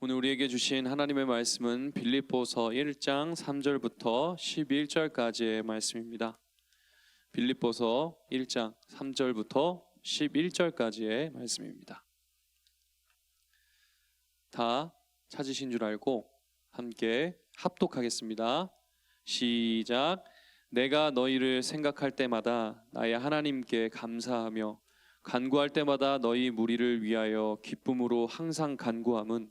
오늘 우리에게 주신 하나님의 말씀은 빌립보서 1장 3절부터 11절까지의 말씀입니다. 빌립보서 1장 3절부터 11절까지의 말씀입니다. 다 찾으신 줄 알고 함께 합독하겠습니다. 시작. 내가 너희를 생각할 때마다 나의 하나님께 감사하며 간구할 때마다 너희 무리를 위하여 기쁨으로 항상 간구함은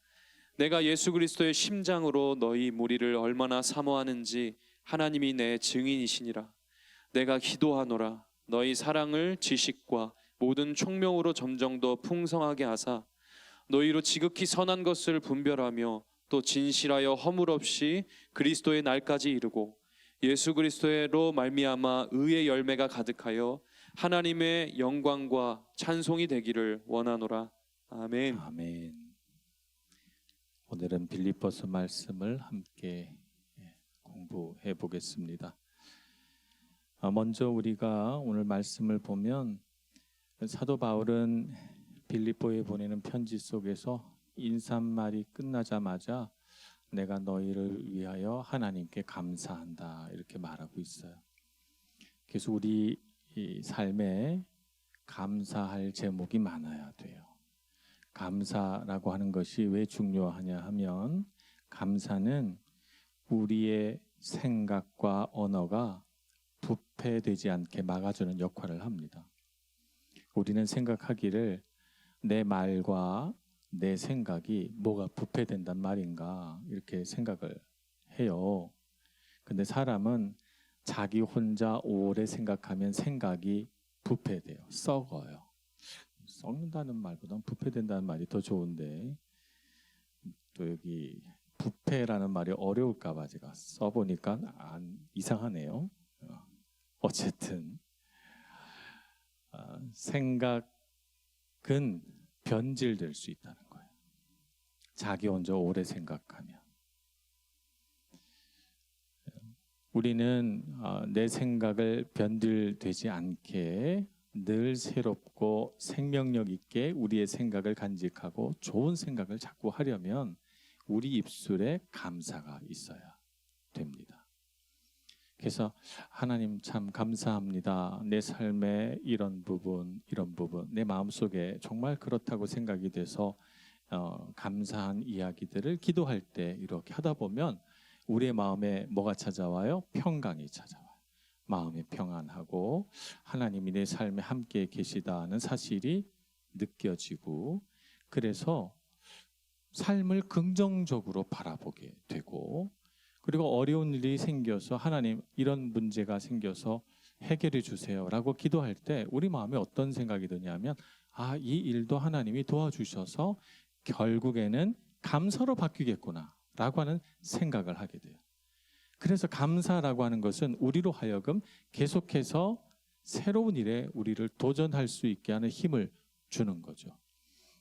내가 예수 그리스도의 심장으로 너희 무리를 얼마나 사모하는지 하나님이 내 증인이시니라. 내가 기도하노라. 너희 사랑을 지식과 모든 총명으로 점점 더 풍성하게 하사 너희로 지극히 선한 것을 분별하며 또 진실하여 허물 없이 그리스도의 날까지 이르고 예수 그리스도로 말미암아 의의 열매가 가득하여 하나님의 영광과 찬송이 되기를 원하노라. 아멘. 아멘. 오늘은 빌립보서 말씀을 함께 예, 공부해 보겠습니다. 아, 먼저 우리가 오늘 말씀을 보면 사도 바울은 빌립보에 보내는 편지 속에서 인사말이 끝나자마자 내가 너희를 위하여 하나님께 감사한다 이렇게 말하고 있어요. 그래서 우리 이 삶에 감사할 제목이 많아야 돼요. 감사라고 하는 것이 왜 중요하냐 하면 감사는 우리의 생각과 언어가 부패되지 않게 막아주는 역할을 합니다. 우리는 생각하기를 내 말과 내 생각이 뭐가 부패된단 말인가 이렇게 생각을 해요. 근데 사람은 자기 혼자 오래 생각하면 생각이 부패돼요. 썩어요. 썩는다는 말보다는 부패된다는 말이 더 좋은데 또 여기 부패라는 말이 어려울까봐 제가 써보니까 안 이상하네요. 어, 어쨌든 아, 생각은 변질될 수 있다는 거예요. 자기 혼자 오래 생각하면 우리는 아, 내 생각을 변질되지 않게 늘 새롭고 생명력 있게 우리의 생각을 간직하고 좋은 생각을 자꾸 하려면 우리 입술에 감사가 있어야 됩니다. 그래서 하나님 참 감사합니다. 내 삶의 이런 부분, 이런 부분, 내 마음속에 정말 그렇다고 생각이 돼서 어, 감사한 이야기들을 기도할 때 이렇게 하다 보면 우리의 마음에 뭐가 찾아와요? 평강이 찾아와요. 마음이 평안하고 하나님이 내 삶에 함께 계시다는 사실이 느껴지고 그래서 삶을 긍정적으로 바라보게 되고 그리고 어려운 일이 생겨서 하나님 이런 문제가 생겨서 해결해 주세요라고 기도할 때 우리 마음에 어떤 생각이 드냐면 아 이 일도 하나님이 도와주셔서 결국에는 감사로 바뀌겠구나라고 하는 생각을 하게 돼요. 그래서 감사라고 하는 것은 우리로 하여금 계속해서 새로운 일에 우리를 도전할 수 있게 하는 힘을 주는 거죠.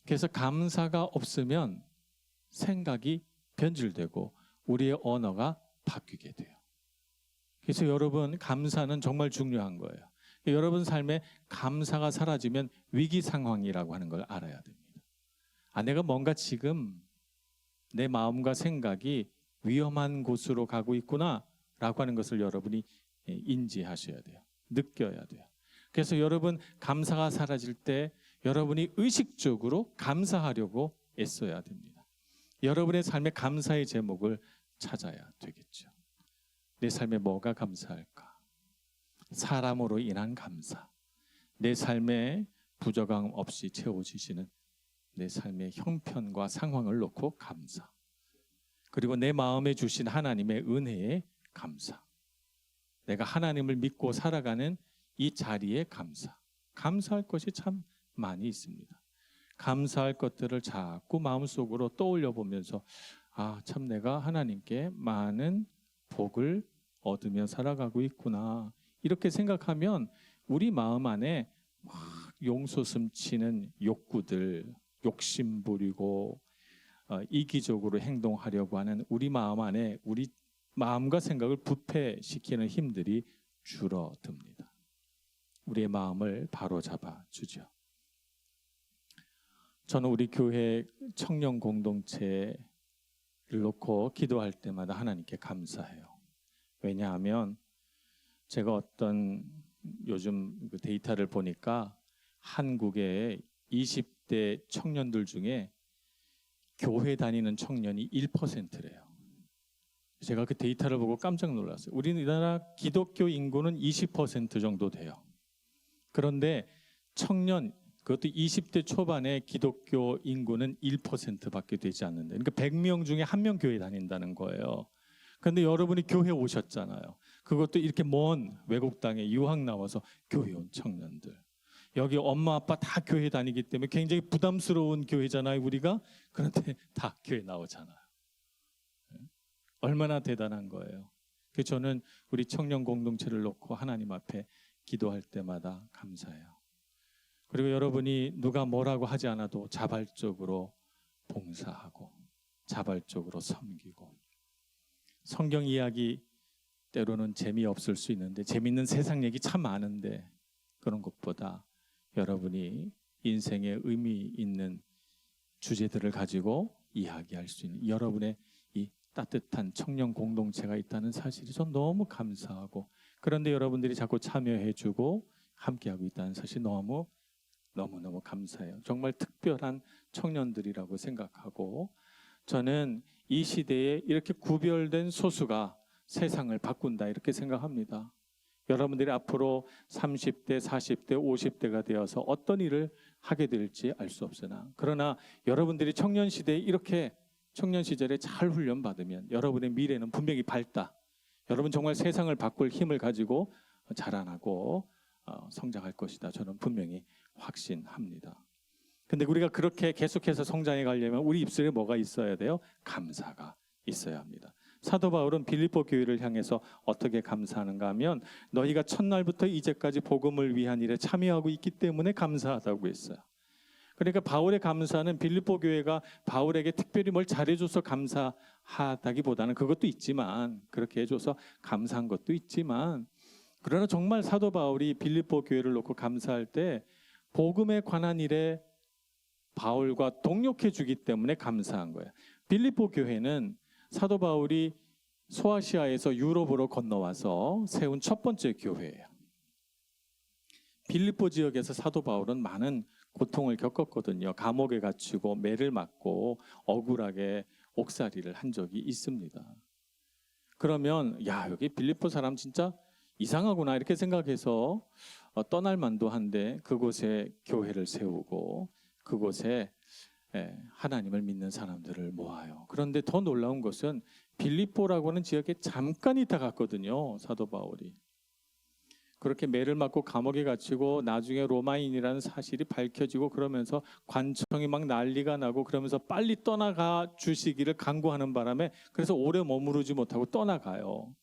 그래서 감사가 없으면 생각이 변질되고 우리의 언어가 바뀌게 돼요. 그래서 여러분 감사는 정말 중요한 거예요. 여러분 삶에 감사가 사라지면 위기 상황이라고 하는 걸 알아야 됩니다. 아 내가 뭔가 지금 내 마음과 생각이 위험한 곳으로 가고 있구나라고 하는 것을 여러분이 예, 인지하셔야 돼요. 느껴야 돼요. 그래서 여러분 감사가 사라질 때 여러분이 의식적으로 감사하려고 애써야 됩니다. 여러분의 삶의 감사의 제목을 찾아야 되겠죠. 내 삶에 뭐가 감사할까? 사람으로 인한 감사. 내 삶에 부족함 없이 채워주시는 내 삶의 형편과 상황을 놓고 감사. 그리고 내 마음에 주신 하나님의 은혜에 감사. 내가 하나님을 믿고 살아가는 이 자리에 감사. 감사할 것이 참 많이 있습니다. 감사할 것들을 자꾸 마음속으로 떠올려 보면서 아, 참 내가 하나님께 많은 복을 얻으며 살아가고 있구나. 이렇게 생각하면 우리 마음 안에 막 용솟음치는 욕구들, 욕심 부리고 어, 이기적으로 행동하려고 하는 우리 마음 안에 우리 마음과 생각을 부패시키는 힘들이 줄어듭니다. 우리의 마음을 바로 잡아 주죠. 저는 우리 교회 청년 공동체를 놓고 기도할 때마다 하나님께 감사해요. 왜냐하면 제가 어떤 요즘 그 데이터를 보니까 한국의 20대 청년들 중에 교회 다니는 청년이 1%래요. 제가 그 데이터를 보고 깜짝 놀랐어요. 우리나라 기독교 인구는 20% 정도 돼요. 그런데 청년 그것도 20대 초반의 기독교 인구는 1%밖에 되지 않는데 그러니까 100명 중에 한 명 교회 다닌다는 거예요. 그런데 여러분이 교회 오셨잖아요. 그것도 이렇게 먼 외국 땅에 유학 나와서 교회 온 청년들. 여기 엄마 아빠 다 교회 다니기 때문에 굉장히 부담스러운 교회잖아요, 우리가. 그런데 다 교회 나오잖아요. 얼마나 대단한 거예요. 그 저는 우리 청년 공동체를 놓고 하나님 앞에 기도할 때마다 감사해요. 그리고 여러분이 누가 뭐라고 하지 않아도 자발적으로 봉사하고 자발적으로 섬기고 성경 이야기 때로는 재미없을 수 있는데 재밌는 세상 얘기 참 많은데 그런 것보다 여러분이 인생에 의미 있는 주제들을 가지고 이야기할 수 있는 여러분의 이 따뜻한 청년 공동체가 있다는 사실이 전 너무 감사하고 그런데 여러분들이 자꾸 참여해주고 함께하고 있다는 사실 너무 너무 너무 감사해요. 정말 특별한 청년들이라고 생각하고 저는 이 시대에 이렇게 구별된 소수가 세상을 바꾼다 이렇게 생각합니다. 여러분들이 앞으로 30대, 40대, 50대가 되어서 어떤 일을 하게 될지 알 수 없으나 그러나 여러분들이 청년 시대에 이렇게 청년 시절에 잘 훈련 받으면 여러분의 미래는 분명히 밝다. 여러분 정말 세상을 바꿀 힘을 가지고 자라나고 어, 성장할 것이다. 저는 분명히 확신합니다. 근데 우리가 그렇게 계속해서 성장해 가려면 우리 입술에 뭐가 있어야 돼요? 감사가 있어야 합니다. 사도 바울은 빌립보 교회를 향해서 어떻게 감사하는가 하면 너희가 첫날부터 이제까지 복음을 위한 일에 참여하고 있기 때문에 감사하다고 했어요. 그러니까 바울의 감사는 빌립보 교회가 바울에게 특별히 뭘 잘해줘서 감사하다기보다는 그것도 있지만 그렇게 해줘서 감사한 것도 있지만 그러나 정말 사도 바울이 빌립보 교회를 놓고 감사할 때 복음에 관한 일에 바울과 동력해 주기 때문에 감사한 거예요. 빌립보 교회는 사도 바울이 소아시아에서 유럽으로 건너와서 세운 첫 번째 교회예요. 빌립보 지역에서 사도 바울은 많은 고통을 겪었거든요. 감옥에 갇히고 매를 맞고 억울하게 옥살이를 한 적이 있습니다. 그러면 야 여기 빌립보 사람 진짜 이상하구나 이렇게 생각해서 어, 떠날 만도 한데 그곳에 교회를 세우고 그곳에 예, 하나님을 믿는 사람들을 모아요. 그런데 더 놀라운 것은 빌립보라고 하는 지역에 잠깐 있다 갔거든요. 사도 바울이. 그렇게 매를 맞고 감옥에 갇히고 나중에 로마인이라는 사실이 밝혀지고 그러면서 관청이 막 난리가 나고 그러면서 빨리 떠나가 주시기를 간구하는 바람에 그래서 오래 머무르지 못하고 떠나가요.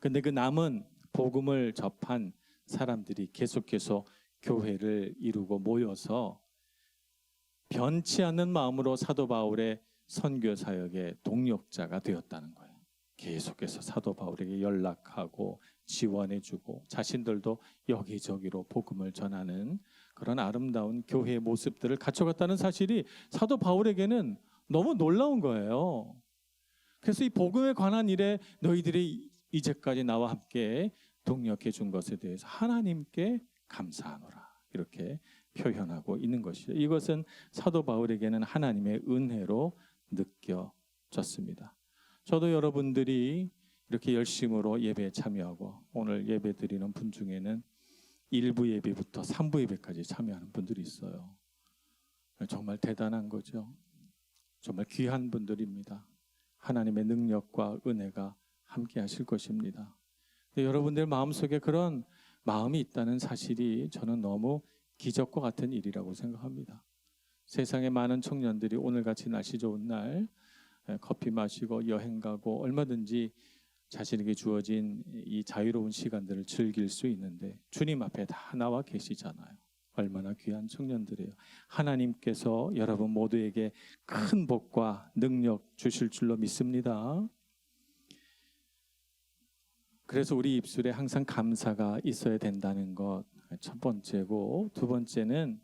근데 그 남은 복음을 접한 사람들이 계속해서 교회를 이루고 모여서 변치 않는 마음으로 사도 바울의 선교 사역의 동력자가 되었다는 거예요. 계속해서 사도 바울에게 연락하고 지원해주고 자신들도 여기저기로 복음을 전하는 그런 아름다운 교회의 모습들을 갖춰갔다는 사실이 사도 바울에게는 너무 놀라운 거예요. 그래서 이 복음에 관한 일에 너희들이 이제까지 나와 함께 동력해 준 것에 대해서 하나님께 감사하노라 이렇게 표현하고 있는 것이죠. 이것은 사도 바울에게는 하나님의 은혜로 느껴졌습니다. 저도 여러분들이 이렇게 열심으로 예배에 참여하고 오늘 예배 드리는 분 중에는 일부 예배부터 3부 예배까지 참여하는 분들이 있어요. 정말 대단한 거죠. 정말 귀한 분들입니다. 하나님의 능력과 은혜가 함께 하실 것입니다. 여러분들 마음속에 그런 마음이 있다는 사실이 저는 너무 기적과 같은 일이라고 생각합니다. 세상에 많은 청년들이 오늘같이 날씨 좋은 날 커피 마시고 여행 가고 얼마든지 자신에게 주어진 이 자유로운 시간들을 즐길 수 있는데 주님 앞에 다 나와 계시잖아요. 얼마나 귀한 청년들이에요. 하나님께서 여러분 모두에게 큰 복과 능력 주실 줄로 믿습니다. 그래서 우리 입술에 항상 감사가 있어야 된다는 것 첫 번째고 두 번째는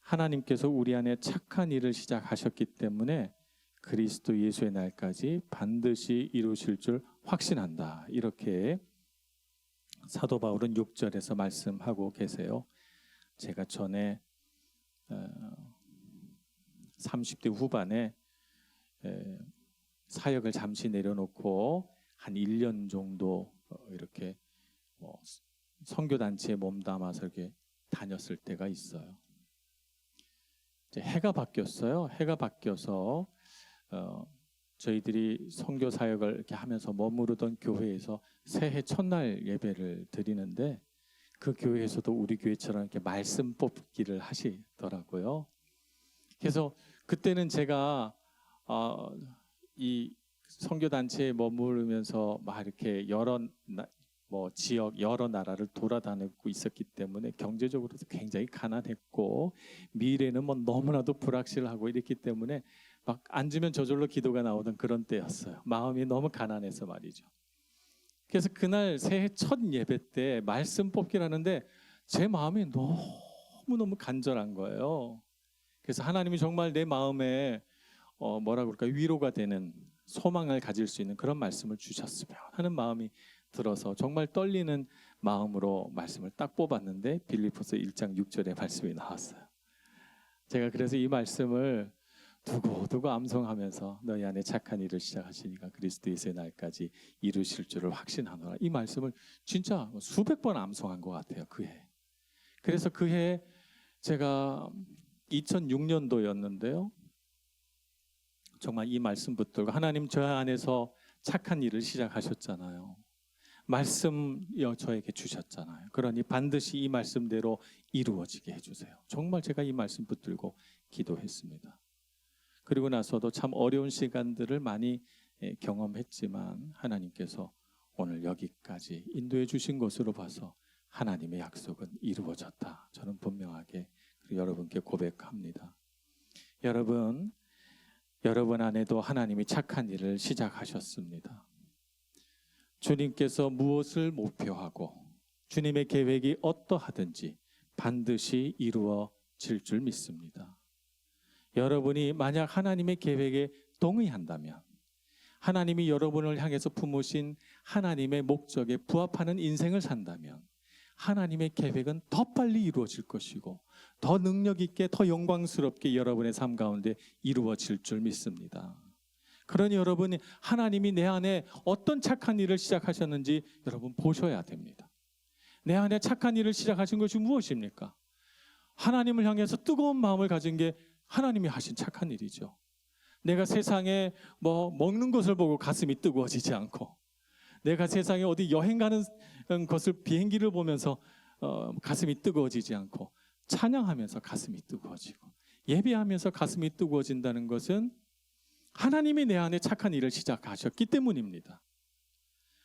하나님께서 우리 안에 착한 일을 시작하셨기 때문에 그리스도 예수의 날까지 반드시 이루실 줄 확신한다. 이렇게 사도 바울은 6절에서 말씀하고 계세요. 제가 전에 어, 30대 후반에 에, 사역을 잠시 내려놓고 한 1년 정도 어, 이렇게 뭐 선교 단체에 몸 담아서 이렇게 다녔을 때가 있어요. 이제 해가 바뀌었어요. 해가 바뀌어서 어, 저희들이 선교 사역을 이렇게 하면서 머무르던 교회에서 새해 첫날 예배를 드리는데 그 교회에서도 우리 교회처럼 이렇게 말씀 뽑기를 하시더라고요. 그래서 그때는 제가 어, 이 선교 단체에 머무르면서 막 이렇게 여러 나, 뭐 지역 여러 나라를 돌아다니고 있었기 때문에 경제적으로도 굉장히 가난했고 미래는 뭐 너무나도 불확실하고 이랬기 때문에 막 앉으면 저절로 기도가 나오던 그런 때였어요. 마음이 너무 가난해서 말이죠. 그래서 그날 새해 첫 예배 때 말씀 뽑기를 하는데 제 마음이 너무 너무 간절한 거예요. 그래서 하나님이 정말 내 마음에 어 뭐라 그럴까 위로가 되는 소망을 가질 수 있는 그런 말씀을 주셨으면 하는 마음이 들어서 정말 떨리는 마음으로 말씀을 딱 뽑았는데 빌리포스 1장 6절의 말씀이 나왔어요. 제가 그래서 이 말씀을 두고 두고 암송하면서 너희 안에 착한 일을 시작하시니까 그리스도 예수의 날까지 이루실 줄을 확신하노라. 이 말씀을 진짜 수백 번 암송한 것 같아요. 그 해. 그래서 그해 제가 2006년도였는데요. 정말 이 말씀 붙들고 하나님 저 안에서 착한 일을 시작하셨잖아요. 말씀여 저에게 주셨잖아요. 그러니 반드시 이 말씀대로 이루어지게 해주세요. 정말 제가 이 말씀 붙들고 기도했습니다. 그리고 나서도 참 어려운 시간들을 많이 예, 경험했지만 하나님께서 오늘 여기까지 인도해 주신 것으로 봐서 하나님의 약속은 이루어졌다. 저는 분명하게 여러분께 고백합니다. 여러분, 여러분 안에도 하나님이 착한 일을 시작하셨습니다. 주님께서 무엇을 목표하고 주님의 계획이 어떠하든지 반드시 이루어질 줄 믿습니다. 여러분이 만약 하나님의 계획에 동의한다면 하나님이 여러분을 향해서 품으신 하나님의 목적에 부합하는 인생을 산다면 하나님의 계획은 더 빨리 이루어질 것이고 더 능력 있게 더 영광스럽게 여러분의 삶 가운데 이루어질 줄 믿습니다. 그러니 여러분이 하나님이 내 안에 어떤 착한 일을 시작하셨는지 여러분 보셔야 됩니다. 내 안에 착한 일을 시작하신 것이 무엇입니까? 하나님을 향해서 뜨거운 마음을 가진 게 하나님이 하신 착한 일이죠. 내가 세상에 뭐 먹는 것을 보고 가슴이 뜨거워지지 않고 내가 세상에 어디 여행 가는 것을 비행기를 보면서 어, 가슴이 뜨거워지지 않고 찬양하면서 가슴이 뜨거워지고 예배하면서 가슴이 뜨거워진다는 것은 하나님이 내 안에 착한 일을 시작하셨기 때문입니다.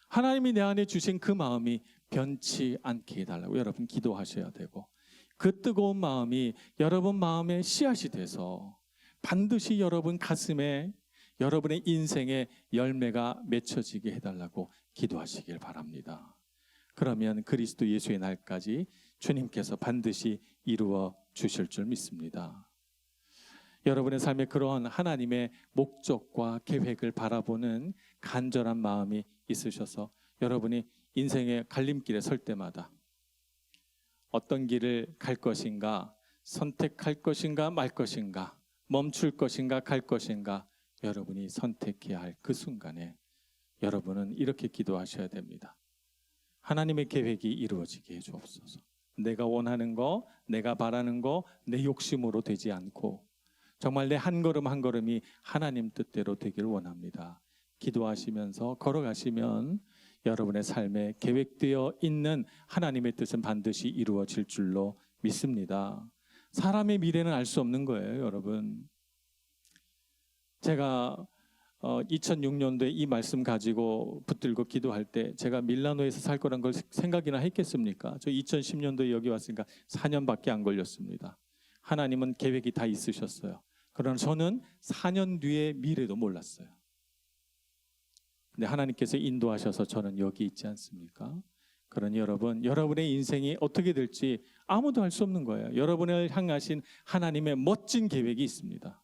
하나님이 내 안에 주신 그 마음이 변치 않게 해달라고 여러분 기도하셔야 되고 그 뜨거운 마음이 여러분 마음에 씨앗이 돼서 반드시 여러분 가슴에 여러분의 인생에 열매가 맺혀지게 해달라고 기도하시길 바랍니다. 그러면 그리스도 예수의 날까지 주님께서 반드시 이루어 주실 줄 믿습니다. 여러분의 삶에 그러한 하나님의 목적과 계획을 바라보는 간절한 마음이 있으셔서 여러분이 인생의 갈림길에 설 때마다 어떤 길을 갈 것인가, 선택할 것인가, 말 것인가, 멈출 것인가, 갈 것인가, 여러분이 선택해야 할 그 순간에 여러분은 이렇게 기도하셔야 됩니다. 하나님의 계획이 이루어지게 해 주옵소서. 내가 원하는 거, 내가 바라는 거, 내 욕심으로 되지 않고 정말 내 한 걸음 한 걸음이 하나님 뜻대로 되길 원합니다. 기도하시면서 걸어가시면 여러분의 삶에 계획되어 있는 하나님의 뜻은 반드시 이루어질 줄로 믿습니다. 사람의 미래는 알 수 없는 거예요, 여러분. 제가 어, 2006년도에 이 말씀 가지고 붙들고 기도할 때 제가 밀라노에서 살 거란 걸 생각이나 했겠습니까? 저 2010년도에 여기 왔으니까 4년밖에 안 걸렸습니다. 하나님은 계획이 다 있으셨어요. 그러나 저는 4년 뒤의 미래도 몰랐어요. 근데 하나님께서 인도하셔서 저는 여기 있지 않습니까? 그러니 여러분, 여러분의 인생이 어떻게 될지 아무도 알 수 없는 거예요. 여러분을 향하신 하나님의 멋진 계획이 있습니다.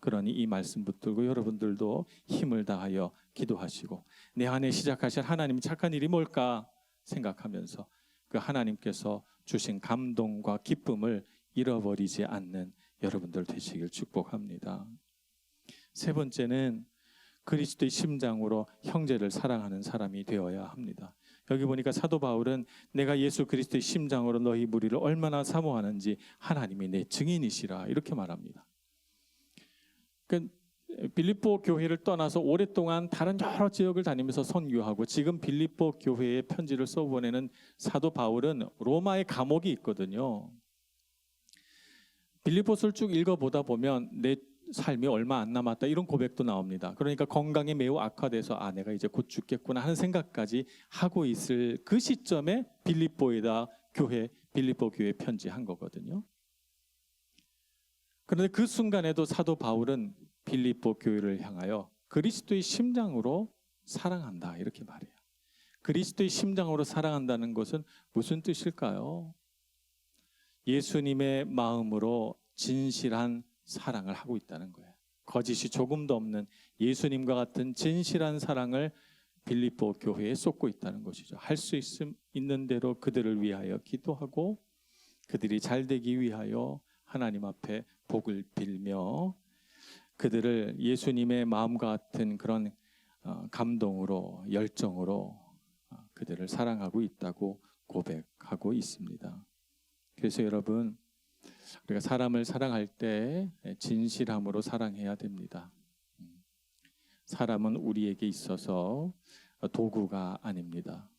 그러니 이 말씀 붙들고 여러분들도 힘을 다하여 기도하시고 내 안에 시작하신 하나님 착한 일이 뭘까 생각하면서 그 하나님께서 주신 감동과 기쁨을 잃어버리지 않는 여러분들 되시길 축복합니다. 세 번째는 그리스도의 심장으로 형제를 사랑하는 사람이 되어야 합니다. 여기 보니까 사도 바울은 내가 예수 그리스도의 심장으로 너희 무리를 얼마나 사모하는지 하나님이 내 증인이시라 이렇게 말합니다. 그 빌립보 교회를 떠나서 오랫동안 다른 여러 지역을 다니면서 선교하고 지금 빌립보 교회에 편지를 써보내는 사도 바울은 로마의 감옥이 있거든요. 빌립보서를 쭉 읽어보다 보면 내 삶이 얼마 안 남았다 이런 고백도 나옵니다. 그러니까 건강이 매우 악화돼서 아 내가 이제 곧 죽겠구나 하는 생각까지 하고 있을 그 시점에 빌립보에다 교회 빌립보 교회 편지한 거거든요. 그런데 그 순간에도 사도 바울은 빌립보 교회를 향하여 그리스도의 심장으로 사랑한다 이렇게 말해요. 그리스도의 심장으로 사랑한다는 것은 무슨 뜻일까요? 예수님의 마음으로 진실한 사랑을 하고 있다는 거예요. 거짓이 조금도 없는 예수님과 같은 진실한 사랑을 빌립보 교회에 쏟고 있다는 것이죠. 할 수 있는 대로 그들을 위하여 기도하고 그들이 잘 되기 위하여 하나님 앞에 복을 빌며 그들을 예수님의 마음과 같은 그런 어, 감동으로 열정으로 어, 그들을 사랑하고 있다고 고백하고 있습니다. 그래서 여러분 우리가 사람을 사랑할 때 진실함으로 사랑해야 됩니다. 음. 사람은 우리에게 있어서 도구가 아닙니다.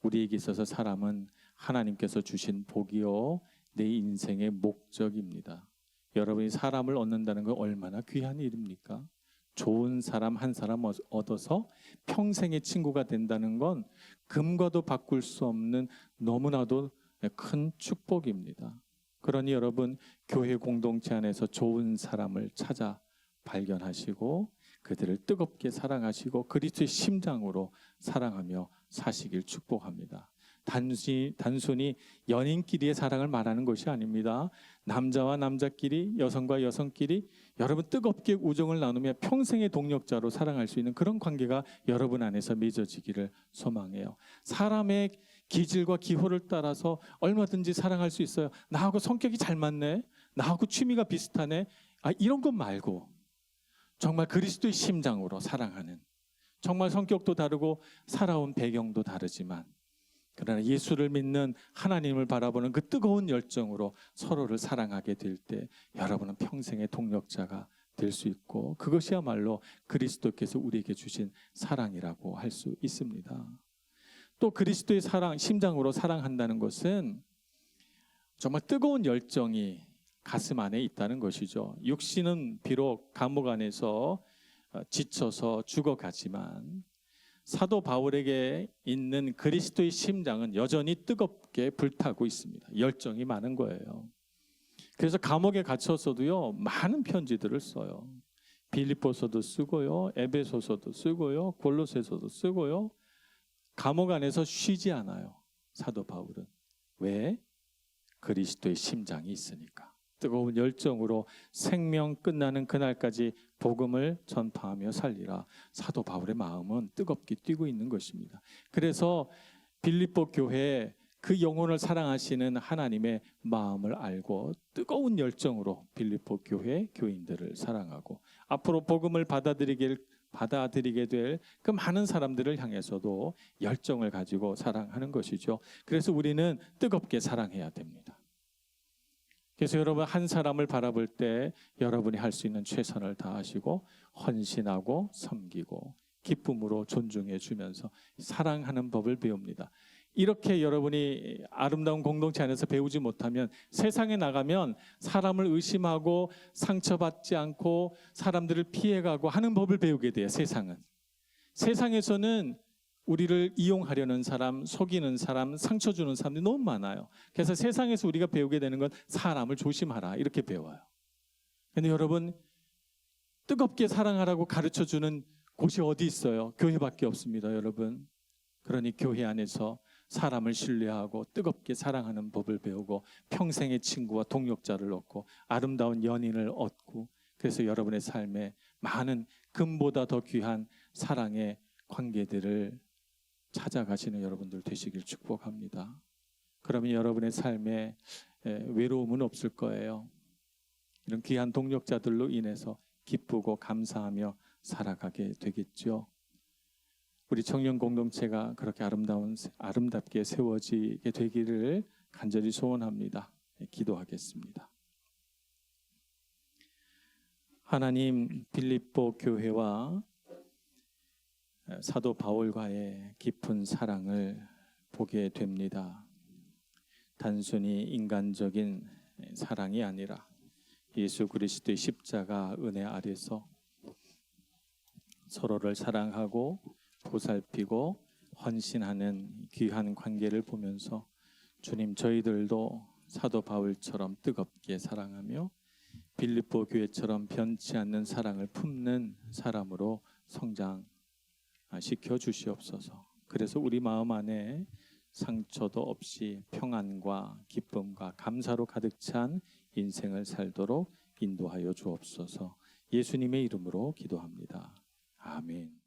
우리에게 있어서 사람은 하나님께서 주신 복이요 내 인생의 목적입니다. 여러분이 사람을 얻는다는 건 얼마나 귀한 일입니까? 좋은 사람 한 사람 얻어서 평생의 친구가 된다는 건 금과도 바꿀 수 없는 너무나도 큰 축복입니다. 그러니 여러분 교회 공동체 안에서 좋은 사람을 찾아 발견하시고 그들을 뜨겁게 사랑하시고 그리스도의 심장으로 사랑하며 사시길 축복합니다. 단순히, 단순히 연인끼리의 사랑을 말하는 것이 아닙니다. 남자와 남자끼리, 여성과 여성끼리 여러분 뜨겁게 우정을 나누며 평생의 동력자로 사랑할 수 있는 그런 관계가 여러분 안에서 맺어지기를 소망해요. 사람의 기질과 기호를 따라서 얼마든지 사랑할 수 있어요. 나하고 성격이 잘 맞네. 나하고 취미가 비슷하네. 아, 이런 것 말고 정말 그리스도의 심장으로 사랑하는 정말 성격도 다르고 살아온 배경도 다르지만 그러나 예수를 믿는 하나님을 바라보는 그 뜨거운 열정으로 서로를 사랑하게 될 때 여러분은 평생의 동력자가 될 수 있고 그것이야말로 그리스도께서 우리에게 주신 사랑이라고 할 수 있습니다. 또 그리스도의 사랑, 심장으로 사랑한다는 것은 정말 뜨거운 열정이 가슴 안에 있다는 것이죠. 육신은 비록 감옥 안에서 어, 지쳐서 죽어가지만 사도 바울에게 있는 그리스도의 심장은 여전히 뜨겁게 불타고 있습니다. 열정이 많은 거예요. 그래서 감옥에 갇혔어도요 많은 편지들을 써요. 빌립보서도 쓰고요, 에베소서도 쓰고요, 골로새서도 쓰고요. 감옥 안에서 쉬지 않아요. 사도 바울은 왜 그리스도의 심장이 있으니까. 뜨거운 열정으로 생명 끝나는 그날까지 복음을 전파하며 살리라. 사도 바울의 마음은 뜨겁게 뛰고 있는 것입니다. 그래서 빌립보 교회에 그 영혼을 사랑하시는 하나님의 마음을 알고 뜨거운 열정으로 빌립보 교회 교인들을 사랑하고 앞으로 복음을 받아들이길 받아들이게 될 그 많은 사람들을 향해서도 열정을 가지고 사랑하는 것이죠. 그래서 우리는 뜨겁게 사랑해야 됩니다. 그래서 여러분 한 사람을 바라볼 때 여러분이 할 수 있는 최선을 다하시고 헌신하고 섬기고 기쁨으로 존중해 주면서 사랑하는 법을 배웁니다. 이렇게 여러분이 아름다운 공동체 안에서 배우지 못하면 세상에 나가면 사람을 의심하고 상처받지 않고 사람들을 피해가고 하는 법을 배우게 돼요. 세상은 세상에서는 우리를 이용하려는 사람, 속이는 사람, 상처 주는 사람들이 너무 많아요. 그래서 세상에서 우리가 배우게 되는 건 사람을 조심하라 이렇게 배워요. 근데 여러분 뜨겁게 사랑하라고 가르쳐 주는 곳이 어디 있어요? 교회밖에 없습니다, 여러분. 그러니 교회 안에서 사람을 신뢰하고 뜨겁게 사랑하는 법을 배우고 평생의 친구와 동역자를 얻고 아름다운 연인을 얻고 그래서 여러분의 삶에 많은 금보다 더 귀한 사랑의 관계들을 찾아가시는 여러분들 되시길 축복합니다. 그러면 여러분의 삶에 에, 외로움은 없을 거예요. 이런 귀한 동력자들로 인해서 기쁘고 감사하며 살아가게 되겠죠. 우리 청년 공동체가 그렇게 아름다운 아름답게 세워지게 되기를 간절히 소원합니다. 네, 기도하겠습니다. 하나님 빌립보 교회와 사도 바울과의 깊은 사랑을 보게 됩니다. 단순히 인간적인 사랑이 아니라 예수 그리스도의 십자가 은혜 아래서 서로를 사랑하고 보살피고 헌신하는 귀한 관계를 보면서 주님 저희들도 사도 바울처럼 뜨겁게 사랑하며 빌립보 교회처럼 변치 않는 사랑을 품는 사람으로 성장시켜 주시옵소서. 그래서 우리 마음 안에 상처도 없이 평안과 기쁨과 감사로 가득 찬 인생을 살도록 인도하여 주옵소서. 예수님의 이름으로 기도합니다. 아멘.